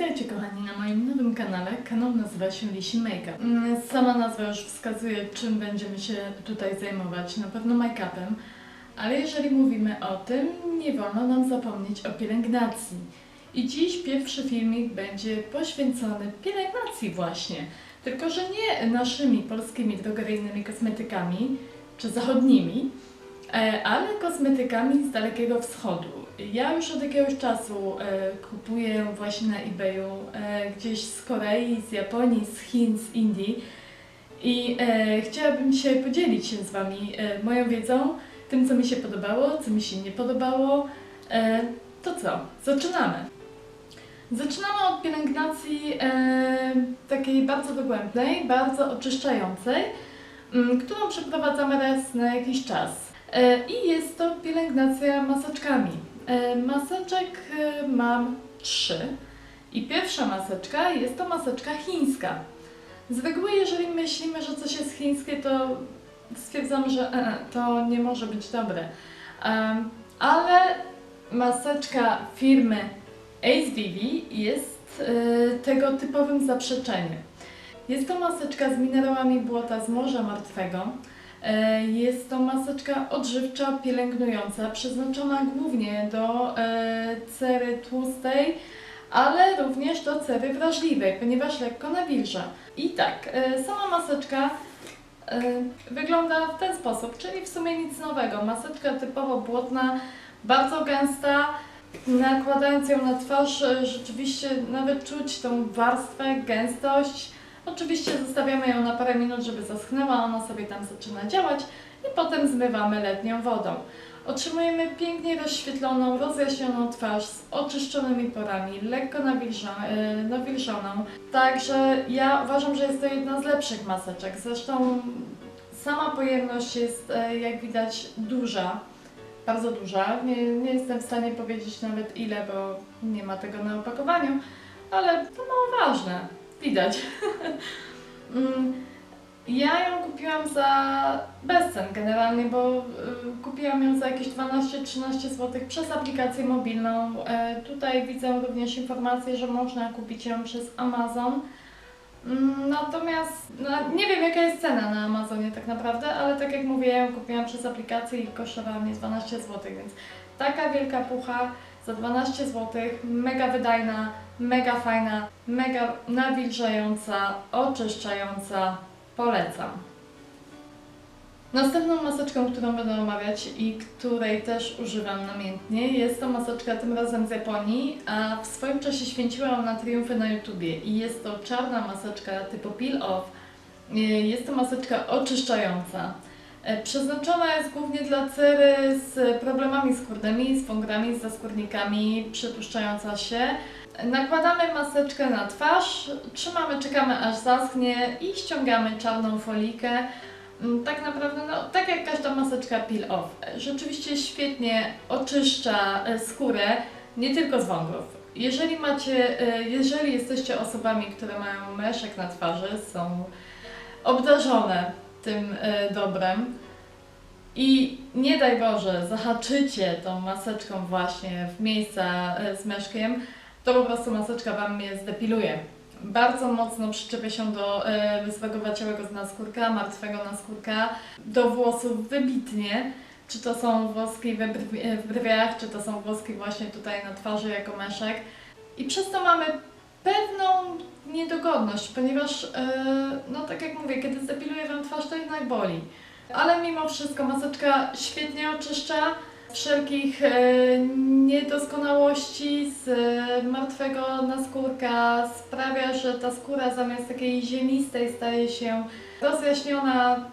Witajcie kochani na moim nowym kanale. Kanał nazywa się Lisi Makeup. Mm, Sama nazwa już wskazuje, czym będziemy się tutaj zajmować. Na pewno make-upem, ale jeżeli mówimy o tym, nie wolno nam zapomnieć o pielęgnacji. I dziś pierwszy filmik będzie poświęcony pielęgnacji właśnie. Tylko, że nie naszymi polskimi drogeryjnymi kosmetykami, czy zachodnimi, E, ale kosmetykami z Dalekiego Wschodu. Ja już od jakiegoś czasu e, kupuję właśnie na eBayu e, gdzieś z Korei, z Japonii, z Chin, z Indii i e, chciałabym dzisiaj podzielić się z Wami e, moją wiedzą, tym co mi się podobało, co mi się nie podobało. E, to co? Zaczynamy! Zaczynamy od pielęgnacji e, takiej bardzo dogłębnej, bardzo oczyszczającej, m, którą przeprowadzamy raz na jakiś czas. E, I jest to pielęgnacja maseczkami. E, Maseczek e, mam trzy. I pierwsza maseczka jest to maseczka chińska. Z reguły, jeżeli myślimy, że coś jest chińskie, to stwierdzam, że e, to nie może być dobre. Ale maseczka firmy Ace Vivi jest tego typowym zaprzeczeniem. Jest to maseczka z minerałami błota z Morza Martwego. E, Jest to maseczka odżywcza, pielęgnująca, przeznaczona głównie do e, cery tłustej, ale również do cery wrażliwej, ponieważ lekko nawilża. I tak, e, sama maseczka wygląda w ten sposób, czyli w sumie nic nowego. Maseczka typowo błotna, bardzo gęsta. Nakładając ją na twarz, rzeczywiście nawet czuć tą warstwę, gęstość. Oczywiście zostawiamy ją na parę minut, żeby zaschnęła, ona sobie tam zaczyna działać i potem zmywamy letnią wodą. Otrzymujemy pięknie rozświetloną, rozjaśnioną twarz z oczyszczonymi porami, lekko e, nawilżoną. Także ja uważam, że jest to jedna z lepszych maseczek. Zresztą sama pojemność jest, e, jak widać, duża, bardzo duża. Nie, nie jestem w stanie powiedzieć nawet ile, bo nie ma tego na opakowaniu, ale to mało ważne. Widać. Mm, ja ją kupiłam za bezcen generalnie, bo y, kupiłam ją za jakieś 12-13 zł przez aplikację mobilną. E, tutaj widzę również informację, że można kupić ją przez Amazon. Mm, Natomiast no, nie wiem jaka jest cena na Amazonie tak naprawdę, ale tak jak mówię, ja ją kupiłam przez aplikację i kosztowała mnie 12 zł, więc taka wielka pucha za 12 zł, mega wydajna, mega fajna, mega nawilżająca, oczyszczająca, polecam. Następną maseczką, którą będę omawiać i której też używam namiętnie, jest to maseczka tym razem z Japonii, a w swoim czasie święciła ona triumfy na YouTubie i jest to czarna maseczka typu peel off. Y, Jest to maseczka oczyszczająca. E, Przeznaczona jest głównie dla cery z problemami skórnymi, z fungrami, z zaskórnikami, przetłuszczająca się. Nakładamy maseczkę na twarz, trzymamy, czekamy aż zaschnie i ściągamy czarną folikę. Mm, Tak naprawdę, no, tak jak każda maseczka peel off. E, Rzeczywiście świetnie oczyszcza e, skórę, nie tylko z wągrów. Jeżeli macie, e, jeżeli jesteście osobami, które mają meszek na twarzy, są obdarzone tym e, dobrem i nie daj Boże, zahaczycie tą maseczką właśnie w miejsca z meszkiem, to po prostu maseczka Wam je zdepiluje. Bardzo mocno przyczepia się do e, łysego waciałego naskórka, martwego naskórka, do włosów wybitnie. Czy to są włoski we brwi, e, w brwiach, czy to są włoski właśnie tutaj na twarzy jako meszek. I przez to mamy pewną niedogodność, ponieważ, e, no tak jak mówię, kiedy zdepiluje Wam twarz, to jednak boli. Ale mimo wszystko maseczka świetnie oczyszcza wszelkich e, niedoskonałości z e, martwego naskórka. Sprawia, że ta skóra zamiast takiej ziemistej staje się rozjaśniona,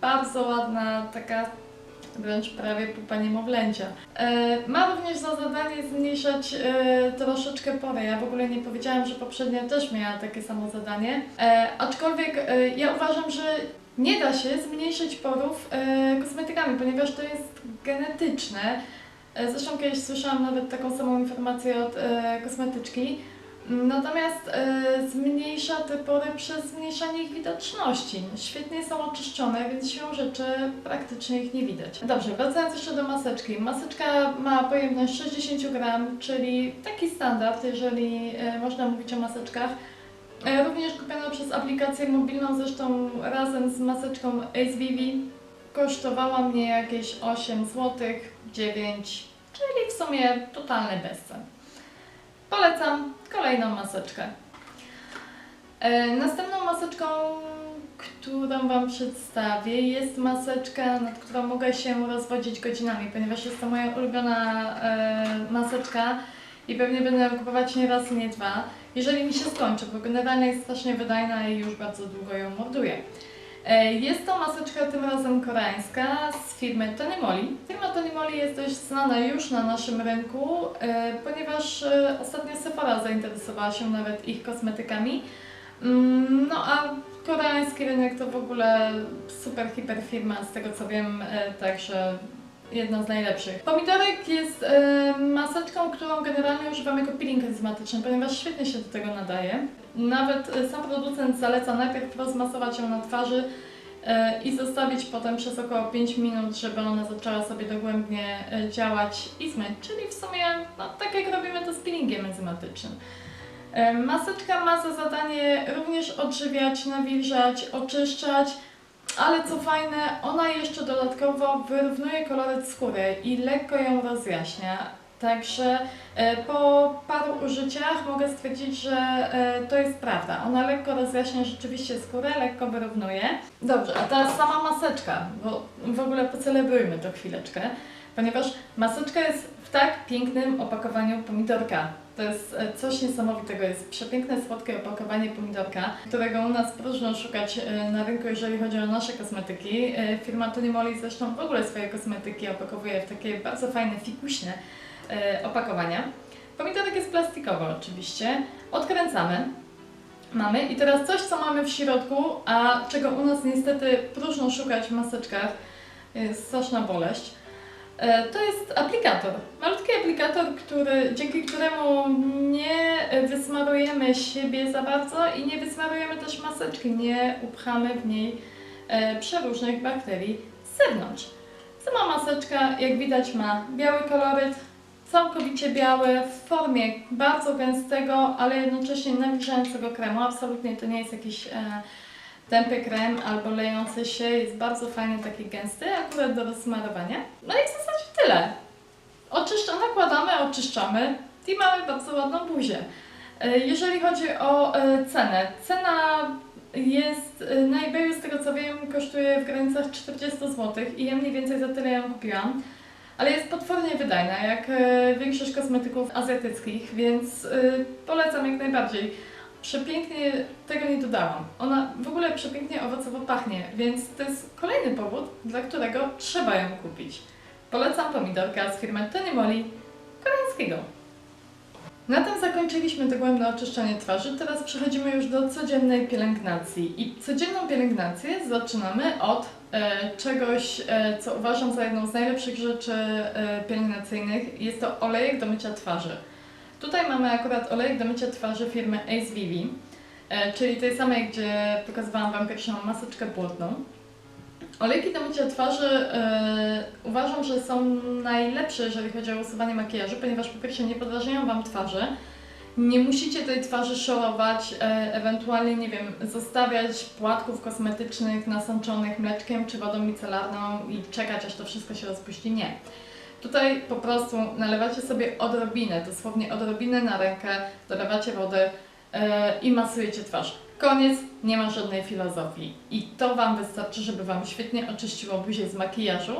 bardzo ładna, taka wręcz prawie pupa niemowlęcia. E, ma również za zadanie zmniejszać troszeczkę pory. Ja w ogóle nie powiedziałam, że poprzednio też miała takie samo zadanie. Aczkolwiek ja uważam, że nie da się zmniejszyć porów e, kosmetykami, ponieważ to jest genetyczne. E, zresztą kiedyś słyszałam nawet taką samą informację od e, kosmetyczki. Natomiast e, zmniejsza te pory przez zmniejszanie ich widoczności. Świetnie są oczyszczone, więc siłą rzeczy praktycznie ich nie widać. Dobrze, wracając jeszcze do maseczki. Maseczka ma pojemność 60 gram, czyli taki standard, jeżeli e, można mówić o maseczkach. E, Również kupiona przez aplikację mobilną, zresztą razem z maseczką Vivi. Kosztowała mnie jakieś 8 zł, 9, czyli w sumie totalny bezcen. Polecam kolejną maseczkę. E, następną maseczką, którą Wam przedstawię, jest maseczka, nad którą mogę się rozwodzić godzinami, ponieważ jest to moja ulubiona e, maseczka i pewnie będę ją kupować nie raz nie dwa, jeżeli mi się skończy, bo generalnie jest strasznie wydajna i już bardzo długo ją morduję. E, Jest to maseczka tym razem koreańska z firmy Tony Moly. Firma Tony Moly jest dość znana już na naszym rynku, e, ponieważ e, ostatnio Sephora zainteresowała się nawet ich kosmetykami. Mm, No a koreański rynek to w ogóle super hiper firma, z tego co wiem, także jedna z najlepszych. Pomidorek jest e, maseczką, którą generalnie używam jako peeling enzymatyczny, ponieważ świetnie się do tego nadaje. Nawet e, sam producent zaleca najpierw rozmasować ją na twarzy e, i zostawić potem przez około 5 minut, żeby ona zaczęła sobie dogłębnie e, działać i zmyć, czyli w sumie no, tak jak robimy to z peelingiem enzymatycznym. Maseczka ma za zadanie również odżywiać, nawilżać, oczyszczać, ale co fajne, ona jeszcze dodatkowo wyrównuje koloryt skóry i lekko ją rozjaśnia. Także e, po paru użyciach mogę stwierdzić, że e, to jest prawda. Ona lekko rozjaśnia rzeczywiście skórę, lekko wyrównuje. Dobrze, a teraz sama maseczka, bo w ogóle pocelebrujmy to chwileczkę, ponieważ maseczka jest w tak pięknym opakowaniu pomidorka. To jest e, coś niesamowitego, jest przepiękne, słodkie opakowanie pomidorka, którego u nas próżno szukać e, na rynku, jeżeli chodzi o nasze kosmetyki. E, Firma Tony Moly zresztą w ogóle swoje kosmetyki opakowuje w takie bardzo fajne, fikuśne opakowania. Pomidorek jest plastikowy oczywiście. Odkręcamy. Mamy i teraz coś, co mamy w środku, a czego u nas niestety próżno szukać w maseczkach, jest straszna boleść. E, To jest aplikator. Malutki aplikator, który, dzięki któremu nie wysmarujemy siebie za bardzo i nie wysmarujemy też maseczki, nie upchamy w niej e, przeróżnych bakterii z zewnątrz. Sama maseczka, jak widać, ma biały koloryt, całkowicie biały, w formie bardzo gęstego, ale jednocześnie nawilżającego kremu. Absolutnie to nie jest jakiś e, tępy krem albo lejący się, jest bardzo fajny, taki gęsty, akurat do rozsmarowania. No i w zasadzie tyle. Oczyszcza, nakładamy, oczyszczamy i mamy bardzo ładną buzię. E, Jeżeli chodzi o e, cenę, cena jest e, na z tego co wiem, kosztuje w granicach 40 zł i ja mniej więcej za tyle ją kupiłam. Ale jest potwornie wydajna, jak większość kosmetyków azjatyckich, więc polecam jak najbardziej. Przepięknie tego nie dodałam. Ona w ogóle przepięknie owocowo pachnie, więc to jest kolejny powód, dla którego trzeba ją kupić. Polecam pomidorka z firmy Tony Moly koreańskiego. Na tym zakończyliśmy dogłębne oczyszczanie twarzy, teraz przechodzimy już do codziennej pielęgnacji. I codzienną pielęgnację zaczynamy od e, czegoś, e, co uważam za jedną z najlepszych rzeczy e, pielęgnacyjnych. Jest to olejek do mycia twarzy. Tutaj mamy akurat olejek do mycia twarzy firmy Ace Vivi, e, czyli tej samej, gdzie pokazywałam Wam pierwszą maseczkę błotną. Olejki do mycia twarzy e, uważam, że są najlepsze, jeżeli chodzi o usuwanie makijażu, ponieważ po pierwsze nie podrażniają Wam twarzy, nie musicie tej twarzy szorować, e, ewentualnie, nie wiem, zostawiać płatków kosmetycznych nasączonych mleczkiem czy wodą micelarną i czekać, aż to wszystko się rozpuści. Nie. Tutaj po prostu nalewacie sobie odrobinę, dosłownie odrobinę na rękę, dolewacie wody e, i masujecie twarz. Koniec, nie ma żadnej filozofii. I to Wam wystarczy, żeby Wam świetnie oczyściło buzię z makijażu,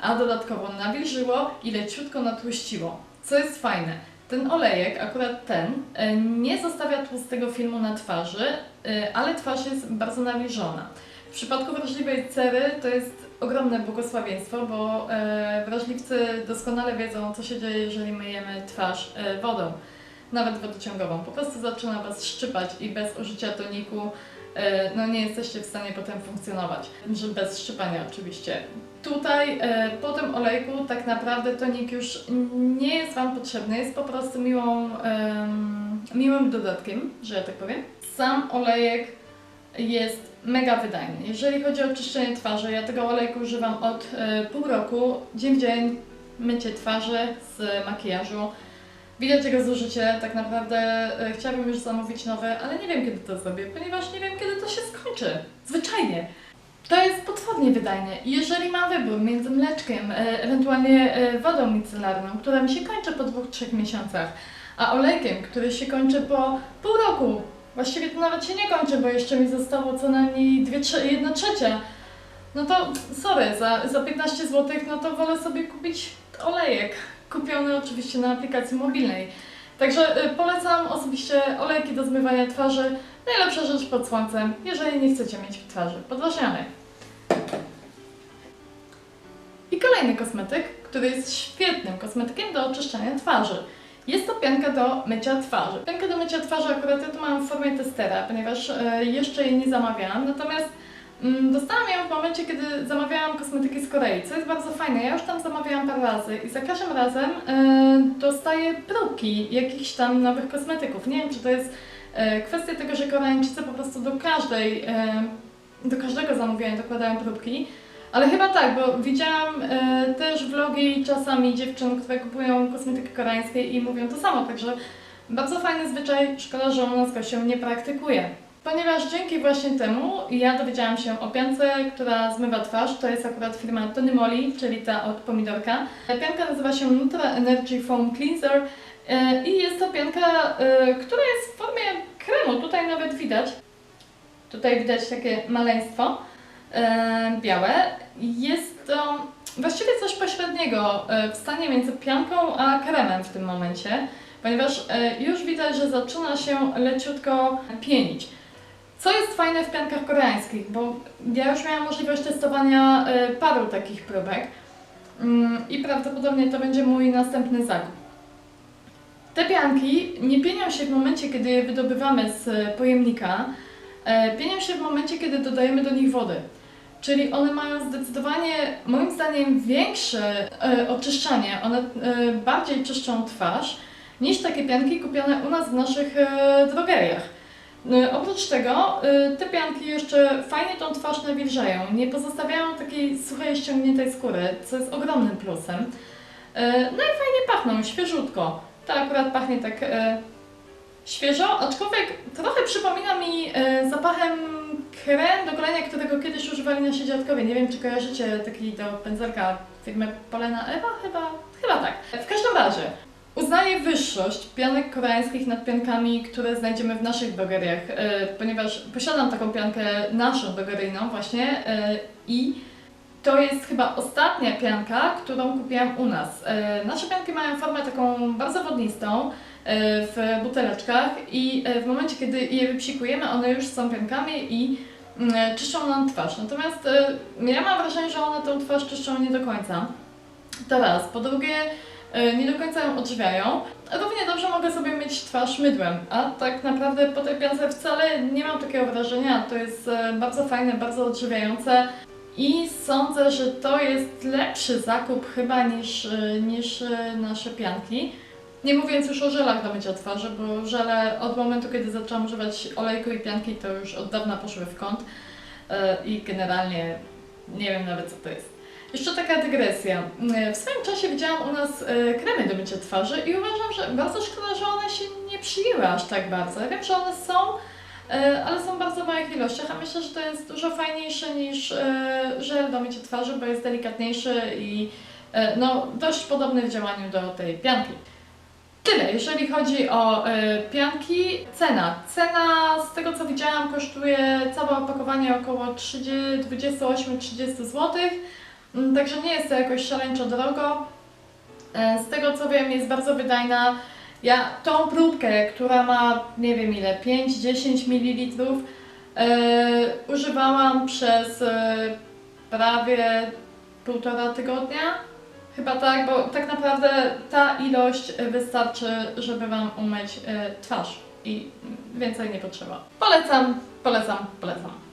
a dodatkowo nawilżyło i leciutko natłuściło. Co jest fajne, ten olejek, akurat ten, e, nie zostawia tłustego filmu na twarzy, e, ale twarz jest bardzo nawilżona. W przypadku wrażliwej cery to jest ogromne błogosławieństwo, bo e, wrażliwcy doskonale wiedzą, co się dzieje, jeżeli myjemy twarz e, wodą, nawet wodociągową. Po prostu zaczyna Was szczypać i bez użycia toniku e, no nie jesteście w stanie potem funkcjonować, bez szczypania oczywiście. Tutaj po tym olejku tak naprawdę tonik już nie jest Wam potrzebny, jest po prostu miłą, miłym dodatkiem, że ja tak powiem. Sam olejek jest mega wydajny. Jeżeli chodzi o czyszczenie twarzy, ja tego olejku używam od e, pół roku, dzień w dzień mycie twarzy z makijażu. Widać jego zużycie, tak naprawdę e, chciałabym już zamówić nowe, ale nie wiem kiedy to zrobię, ponieważ nie wiem kiedy to się skończy. Zwyczajnie. To jest potwornie wydajne. Jeżeli mam wybór między mleczkiem, e, ewentualnie wodą micelarną, która mi się kończy po dwóch, trzech miesiącach, a olejkiem, który się kończy po pół roku, właściwie to nawet się nie kończy, bo jeszcze mi zostało co najmniej dwie, trze- jedna trzecia, no to sorry, za, za 15 zł, no to wolę sobie kupić olejek, kupiony oczywiście na aplikacji mobilnej. Także y, polecam osobiście olejki do zmywania twarzy. Najlepsza rzecz pod słońcem, jeżeli nie chcecie mieć twarzy podważanych. I kolejny kosmetyk, który jest świetnym kosmetykiem do oczyszczania twarzy. Jest to pianka do mycia twarzy. Piankę do mycia twarzy akurat ja tu mam w formie testera, ponieważ e, jeszcze jej nie zamawiałam. Natomiast mm, dostałam ją w momencie, kiedy zamawiałam kosmetyki z Korei, co jest bardzo fajne. Ja już tam zamawiałam parę razy i za każdym razem e, dostaję próbki jakichś tam nowych kosmetyków. Nie wiem, czy to jest e, kwestia tego, że Koreańczycy po prostu do każdej, do każdego zamówienia dokładają próbki. Ale chyba tak, bo widziałam e, też vlogi czasami dziewczyn, które kupują kosmetyki koreańskie i mówią to samo, także bardzo fajny zwyczaj, szkoda, że u go się nie praktykuje. Ponieważ dzięki właśnie temu ja dowiedziałam się o piance, która zmywa twarz, to jest akurat firma Tony Moly, czyli ta od pomidorka. Pianka nazywa się Nutra Energy Foam Cleanser e, i jest to pianka, e, która jest w formie kremu, tutaj nawet widać. Tutaj widać takie maleństwo białe. Jest to właściwie coś pośredniego e, w stanie między pianką a kremem w tym momencie, ponieważ e, już widać, że zaczyna się leciutko pienić. Co jest fajne w piankach koreańskich, bo ja już miałam możliwość testowania e, paru takich próbek mm, i prawdopodobnie to będzie mój następny zakup. Te pianki nie pienią się w momencie, kiedy je wydobywamy z pojemnika, e, pienią się w momencie, kiedy dodajemy do nich wody. Czyli one mają zdecydowanie, moim zdaniem, większe e, oczyszczanie. One e, bardziej czyszczą twarz niż takie pianki kupione u nas w naszych e, drogeriach. E, oprócz tego e, te pianki jeszcze fajnie tą twarz nawilżają, nie pozostawiają takiej suchej, ściągniętej skóry, co jest ogromnym plusem. E, no i fajnie pachną, świeżutko. To akurat pachnie tak e, świeżo, aczkolwiek trochę przypomina mi e, zapachem krem do golenia, którego kiedyś używali nasi dziadkowie. Nie wiem, czy kojarzycie taki do pędzelka firmy Polena Ewa? Chyba, chyba tak. W każdym razie, uznaję wyższość pianek koreańskich nad piankami, które znajdziemy w naszych drogeriach, e, ponieważ posiadam taką piankę naszą drogeryjną właśnie e, i to jest chyba ostatnia pianka, którą kupiłam u nas. E, nasze pianki mają formę taką bardzo wodnistą, w buteleczkach i e, w momencie, kiedy je wypsikujemy, one już są piankami i mm, czyszczą nam twarz. Natomiast e, ja mam wrażenie, że one tą twarz czyszczą nie do końca. To raz. Po drugie, e, nie do końca ją odżywiają. Równie dobrze mogę sobie myć twarz mydłem, a tak naprawdę po tej piance wcale nie mam takiego wrażenia. To jest e, bardzo fajne, bardzo odżywiające. I sądzę, że to jest lepszy zakup chyba niż, e, niż e, nasze pianki. Nie mówiąc już o żelach do mycia twarzy, bo żele od momentu, kiedy zaczęłam używać olejku i pianki, to już od dawna poszły w kąt e, i generalnie nie wiem nawet co to jest. Jeszcze taka dygresja. E, W swoim czasie widziałam u nas e, kremy do mycia twarzy i uważam, że bardzo szkoda, że one się nie przyjęły aż tak bardzo. Ja wiem, że one są, ale są w bardzo małych ilościach, a myślę, że to jest dużo fajniejsze niż żel do mycia twarzy, bo jest delikatniejszy i no, dość podobny w działaniu do tej pianki. Tyle, jeżeli chodzi o e, pianki. Cena. Cena z tego co widziałam kosztuje całe opakowanie około 28-30 zł. Mm, Także nie jest to jakoś szaleńczo drogo. E, Z tego co wiem jest bardzo wydajna. Ja tą próbkę, która ma nie wiem ile, 5-10 ml e, używałam przez e, prawie półtora tygodnia. Chyba tak, bo tak naprawdę ta ilość wystarczy, żeby Wam umyć e, twarz. i więcej nie potrzeba. Polecam, polecam, polecam.